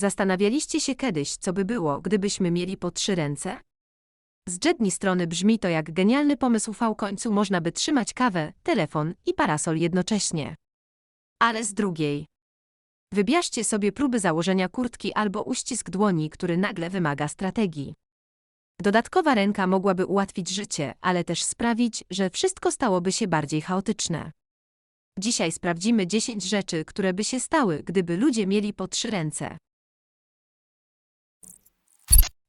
Zastanawialiście się kiedyś, co by było, gdybyśmy mieli po trzy ręce? Z jednej strony brzmi to jak genialny pomysł w końcu można by trzymać kawę, telefon i parasol jednocześnie. Ale z drugiej. Wybierzcie sobie próby założenia kurtki albo uścisk dłoni, który nagle wymaga strategii. Dodatkowa ręka mogłaby ułatwić życie, ale też sprawić, że wszystko stałoby się bardziej chaotyczne. Dzisiaj sprawdzimy 10 rzeczy, które by się stały, gdyby ludzie mieli po trzy ręce.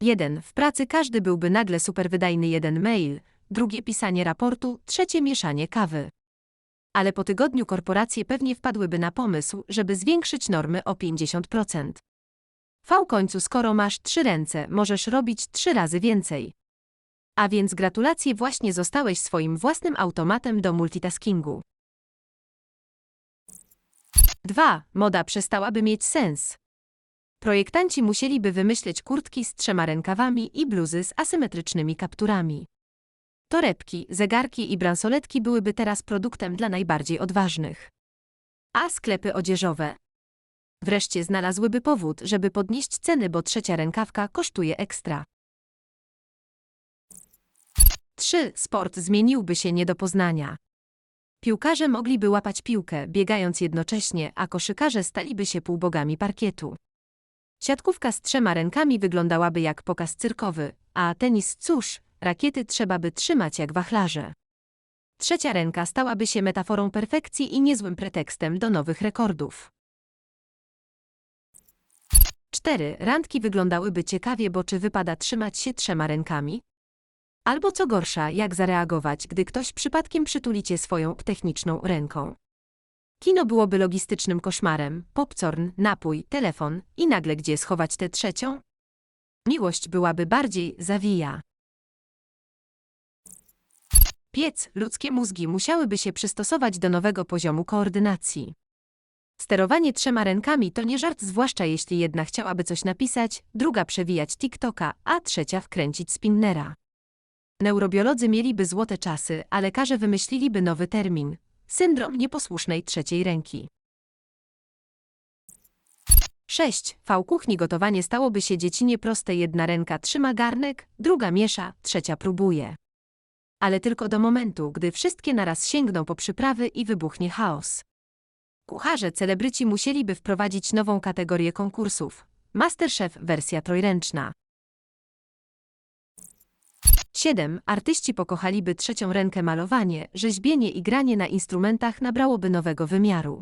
1. W pracy każdy byłby nagle superwydajny jeden mail, drugie pisanie raportu, trzecie mieszanie kawy. Ale po tygodniu korporacje pewnie wpadłyby na pomysł, żeby zwiększyć normy o 50%. V końcu skoro masz trzy ręce, możesz robić trzy razy więcej. A więc gratulacje właśnie zostałeś swoim własnym automatem do multitaskingu. 2. Moda przestałaby mieć sens. Projektanci musieliby wymyśleć kurtki z trzema rękawami i bluzy z asymetrycznymi kapturami. Torebki, zegarki i bransoletki byłyby teraz produktem dla najbardziej odważnych. A sklepy odzieżowe? Wreszcie znalazłyby powód, żeby podnieść ceny, bo trzecia rękawka kosztuje ekstra. 3. Sport zmieniłby się nie do poznania. Piłkarze mogliby łapać piłkę, biegając jednocześnie, a koszykarze staliby się półbogami parkietu. Siatkówka z trzema rękami wyglądałaby jak pokaz cyrkowy, a tenis cóż, rakiety trzeba by trzymać jak wachlarze. Trzecia ręka stałaby się metaforą perfekcji i niezłym pretekstem do nowych rekordów. 4. Randki wyglądałyby ciekawie, bo czy wypada trzymać się trzema rękami? Albo co gorsza, jak zareagować, gdy ktoś przypadkiem przytuli cię swoją techniczną ręką? Kino byłoby logistycznym koszmarem, popcorn, napój, telefon i nagle gdzie schować tę trzecią? Miłość byłaby bardziej zawija. Piec, ludzkie mózgi musiałyby się przystosować do nowego poziomu koordynacji. Sterowanie trzema rękami to nie żart, zwłaszcza jeśli jedna chciałaby coś napisać, druga przewijać TikToka, a trzecia wkręcić spinnera. Neurobiolodzy mieliby złote czasy, a lekarze wymyśliliby nowy termin syndrom nieposłusznej trzeciej ręki. 6. V kuchni gotowanie stałoby się dziecinie proste jedna ręka trzyma garnek, druga miesza, trzecia próbuje. Ale tylko do momentu, gdy wszystkie naraz sięgną po przyprawy i wybuchnie chaos. Kucharze celebryci musieliby wprowadzić nową kategorię konkursów. Masterchef wersja trojręczna. 7. Artyści pokochaliby trzecią rękę malowanie, rzeźbienie i granie na instrumentach nabrałoby nowego wymiaru.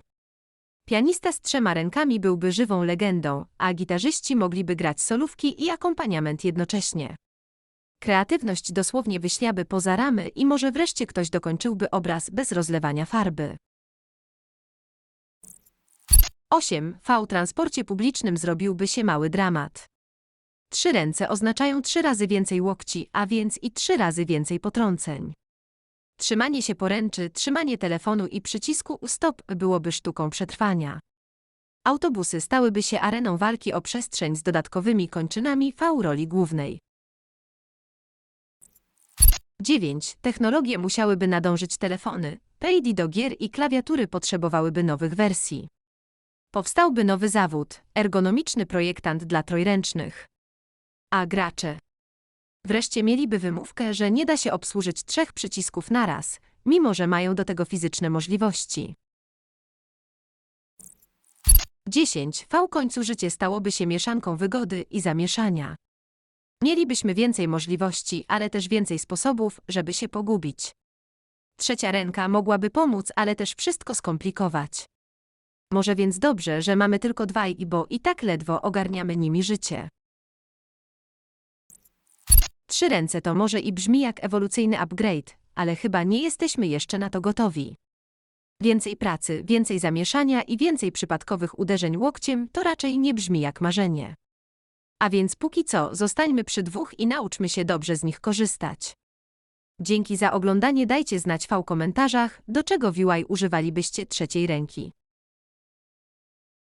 Pianista z trzema rękami byłby żywą legendą, a gitarzyści mogliby grać solówki i akompaniament jednocześnie. Kreatywność dosłownie wyśliaby poza ramy i może wreszcie ktoś dokończyłby obraz bez rozlewania farby. 8. V transporcie publicznym zrobiłby się mały dramat. Trzy ręce oznaczają trzy razy więcej łokci, a więc i trzy razy więcej potrąceń. Trzymanie się poręczy, trzymanie telefonu i przycisku u stop byłoby sztuką przetrwania. Autobusy stałyby się areną walki o przestrzeń z dodatkowymi kończynami V roli głównej. 9. Technologie musiałyby nadążyć telefony, paydy do gier i klawiatury potrzebowałyby nowych wersji. Powstałby nowy zawód, ergonomiczny projektant dla trojręcznych. A gracze? Wreszcie mieliby wymówkę, że nie da się obsłużyć trzech przycisków naraz, mimo że mają do tego fizyczne możliwości. 10. V końcu życie stałoby się mieszanką wygody i zamieszania. Mielibyśmy więcej możliwości, ale też więcej sposobów, żeby się pogubić. Trzecia ręka mogłaby pomóc, ale też wszystko skomplikować. Może więc dobrze, że mamy tylko dwaj, bo i tak ledwo ogarniamy nimi życie. Trzy ręce to może i brzmi jak ewolucyjny upgrade, ale chyba nie jesteśmy jeszcze na to gotowi. Więcej pracy, więcej zamieszania i więcej przypadkowych uderzeń łokciem to raczej nie brzmi jak marzenie. A więc póki co zostańmy przy dwóch i nauczmy się dobrze z nich korzystać. Dzięki za oglądanie dajcie znać w komentarzach, do czego UI używalibyście trzeciej ręki.